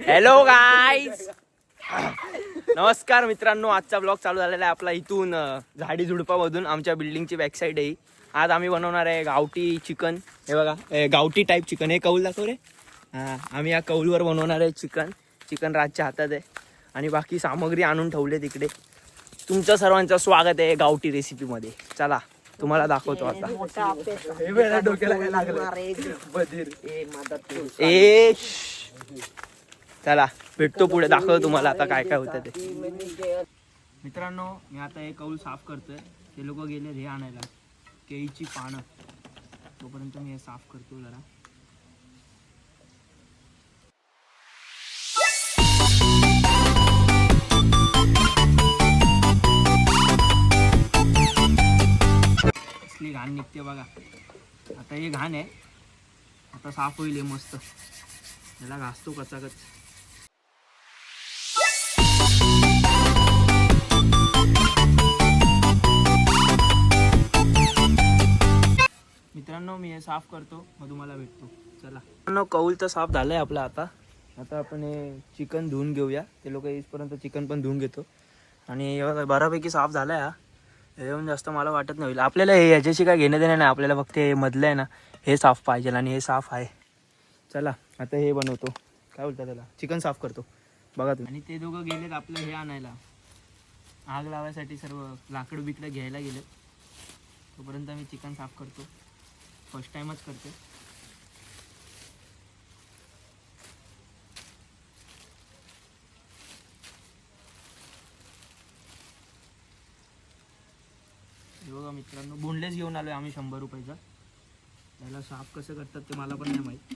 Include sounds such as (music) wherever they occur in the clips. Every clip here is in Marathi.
हॅलो गाईज नमस्कार मित्रांनो आजचा ब्लॉग चालू झालेला आहे आपला इथून झाडी झुडपामधून. आमच्या बिल्डिंगची बॅकसाईड आहे. ही. आज आम्ही बनवणार आहे गावठी चिकन हे बघा गावठी टाईप चिकन हे कौल दाखव रे. हा आम्ही या कौलवर बनवणार आहे चिकन चिकन राजच्या हातात आहे. आणि बाकी सामग्री आणून ठेवले तिकडे तुमचं सर्वांचं स्वागत आहे गावठी रेसिपीमध्ये चला तुम्हाला दाखवतो आता. ए. चला भेटतो पुढे दाखवतो तुम्हाला आता काय काय होतं ते. मित्रांनो मी आता हे कौल साफ करतोय. ते लोक गेले हे आणायला. केळीची पानं. तोपर्यंत मी हे साफ करतो जरा. कसली घाण निघते बघा. आता हे घाण आहे. आता साफ होईल हे मस्त. याला घासतो कचाकच. साफ करतो मग तुम्हाला भेटतो. चला. कौल तर साफ झालंय आपलं आता. आता आपण हे चिकन धुवून घेऊया. ते लोक येईपर्यंत चिकन पण धुवून घेतो. आणि बऱ्यापैकी साफ झालाय हा. हे येऊन जास्त मला वाटत नाही होईल. आपल्याला हे याच्याशी काय घेणं देणं नाही. आपल्याला फक्त हे मधलं आहे ना हे साफ पाहिजे आणि हे साफ आहे. चला आता हे बनवतो. काय बोलतात त्याला? चिकन साफ करतो. बघा तुम्ही. आणि ते दोघं गेलेत आपलं हे आणायला. आग लावायसाठी सर्व लाकड बिकडं घ्यायला गेले तोपर्यंत मी चिकन साफ करतो. फर्स्ट टाइमच करते. बघा मित्रांनो बोनलेस घेऊन आलोय आम्ही शंभर रुपयाचा. त्याला साफ कसं करतात ते मला पण नाही माहीत.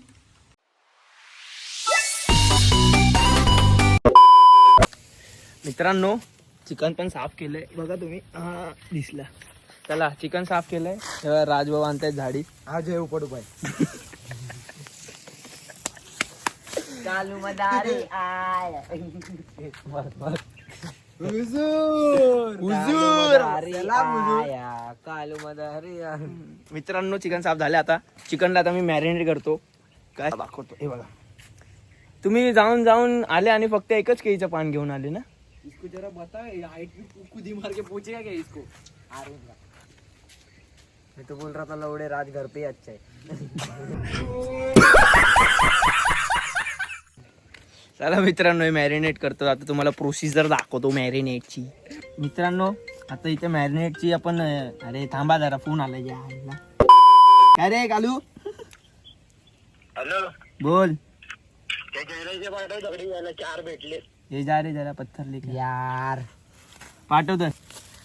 मित्रांनो चिकन पण साफ केलंय. बघा तुम्ही. हा दिसला. चला चिकन साफ केलंय. तेव्हा राजभाऊ आणतायत झाडी आज हे उपट उपाय चालू मदारी आय. हुजूर. हुजूर. चला हुजूर. आया. कालू मदारी आय. मित्रांनो चिकन साफ झाले आता. चिकनला आता मी मॅरिनेट करतो. काय? दाखवतो. हे बघा. तुम्ही जाऊन जाऊन आले आणि फक्त एकच केळीचं पान घेऊन आले ना? इसको जरा बता ये हाइट में कूदी मार के पूछेगा क्या इसको. मैं तो बोल रहा था लौड़े राज घर पे ही अच्छा. है चला मित्रांनो हे मॅरिनेट करतो. आता तुम्हाला प्रोसिजर दाखवतो मॅरिनेटची मित्रांनो आता इथे मॅरिनेटची आपण अरे थांबा जरा फोन आला या. काय रे कालू? हॅलो. बोल. चार भेटले. हे जा रे जरा पत्थर लेके यार. पाठवतोय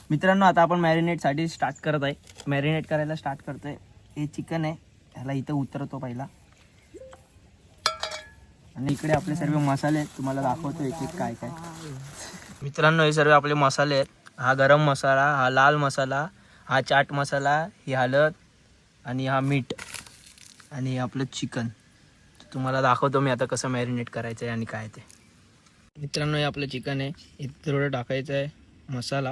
मित्रांनो आता आपण मॅरिनेटसाठी स्टार्ट करत आहे. मॅरिनेट करायला स्टार्ट करतोय. हे चिकन आहे. ह्याला इथं उतरतो पहिला. आणि इकडे आपले सर्व मसाले आहेत. तुम्हाला दाखवतो एक एक काय काय. मित्रांनो हे सर्व आपले मसाले आहेत. हा गरम मसाला हा लाल मसाला हा चाट मसाला ही हळद आणि हा मीठ आणि हे आपलं चिकन. तुम्हाला दाखवतो मी आता कसं मॅरिनेट करायचं आहे आणि काय ते. मित्रांनो हे आपलं चिकन आहे. इथं थोडं टाकायचं आहे मसाला.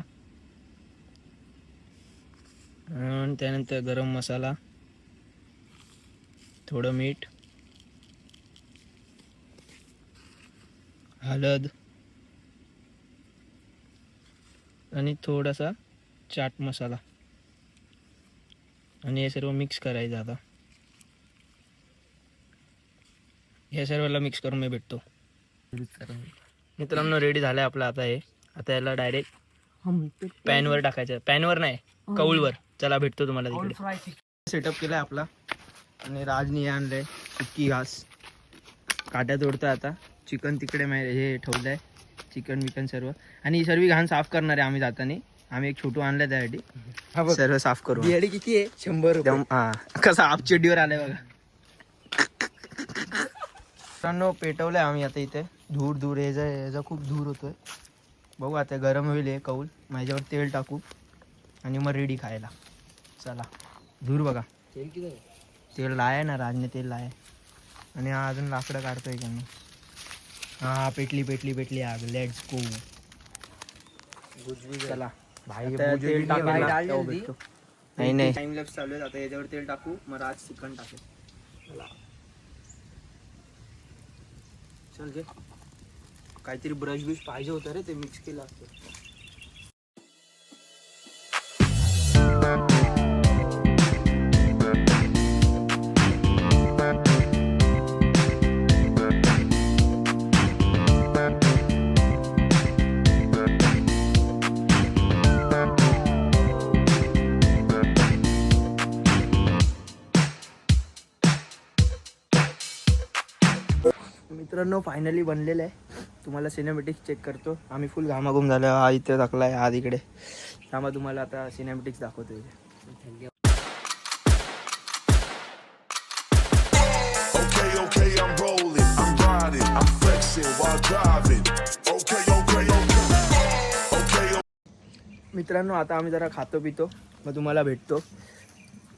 आणि त्यानंतर गरम मसाला थोडं मीठ हळद आणि थोडासा चाट मसाला. आणि हे सर्व मिक्स करायचं आता. हे सर्वाला मिक्स करून मी भेटतो. मित्रांनो रेडी झालं आपलं आता हे. आता याला डायरेक्ट पॅनवर टाकायचं. पॅनवर नाही कौलवर. चला भेटतो तुम्हाला तिकडे. सेटअप केलाय आपला. आणि राजनी हे आणलंय सुक्की घास. काट्या तोडतोय आता. चिकन तिकडे मै- हे ठेवलंय. चिकन विकन सर्व. आणि ही सर्व घाण साफ करणार आहे आम्ही जाताना. आम्ही एक छोटू आणलाय त्यासाठी. सर्व साफ करू बियाडी किती आहे? शंभर रुपये. हा. कसा आप चड्डीवर आलाय बघा. मित्रांनो पेटवलंय आम्ही आता इथे. धूर धूर. ह्याचा ह्याचा खूप धूर होतोय. बघू आता गरम होईल हे कौल. माझ्यावर तेल टाकू. आणि मग रेडी खायला. चला. धूर बघा. तेल लाय ना राजने तेल लाय. आणि हा अजून लाकडं काढतोय का हा पेटली पेटली पेटली आग. लेट्स गो चला. भाई तेल भेटतो. नाही नाही. टाइम लॅप्स चालू आहे आता याच्यावर तेल टाकू. मग राज चिकन टाकेल चल. घे. काहीतरी ब्रश बिश पाहिजे होतं रे ते मिक्स केलं असतं. मित्रांनो फायनली बनलेलं आहे. तुम्हाला सिनेमॅटिक्स चेक करतो. आम्ही फुल घामाघूम झालो. हा इथे टाकला आहे हा तिकडे. त्यामुळे तुम्हाला आता सिनेमॅटिक्स दाखवतो मित्रांनो आता आम्ही जरा खातो पितो. मग तुम्हाला भेटतो.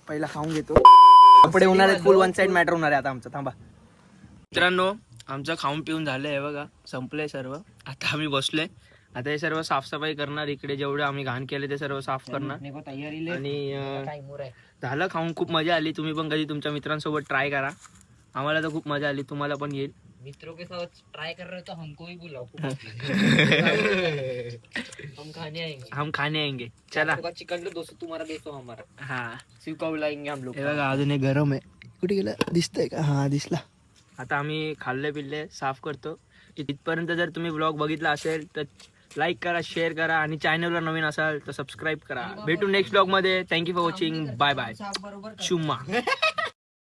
पहिला खाऊन घेतो. (laughs) कपडे होणार आहेत फुल वन साइड मॅटर होणार आहे आता आमचं. थांबा. मित्रांनो आमचं खाऊन पिऊन झालंय हे बघा संपलंय सर्व. आता आम्ही बसलोय. आता हे सर्व साफसफाई करणार इकडे जेवढे आम्ही घाण केले ते सर्व साफ करणार. आणि झालं खाऊन खूप मजा आली. तुम्ही पण कधी तुमच्या मित्रांसोबत ट्राय करा. आम्हाला तर खूप मजा आली. तुम्हाला पण येईल. मित्रों के साथ ट्राय कर रहे हो तो हमको भी बुलाओ. (laughs) हम खाने आएंगे. हम खाने आएंगे. चला. चिकन लो दोस्तों तुम्हारा दोस्तों हमारा. हा. सिर्फ को बुलाएंगे हम लोग. हे बघा अजून गरम आहे. कुठे गेलं? दिसतंय का? हा दिसला. आता आम्ही खाल्ले पिल्ले साफ करतो. इथपर्यंत जर तुम्ही ब्लॉग बघितला असेल तर लाईक करा शेअर करा आणि चॅनलवर नवीन असाल तर सबस्क्राईब करा. भेटू नेक्स्ट ब्लॉगमध्ये. Thank you for watching bye bye शुम्मा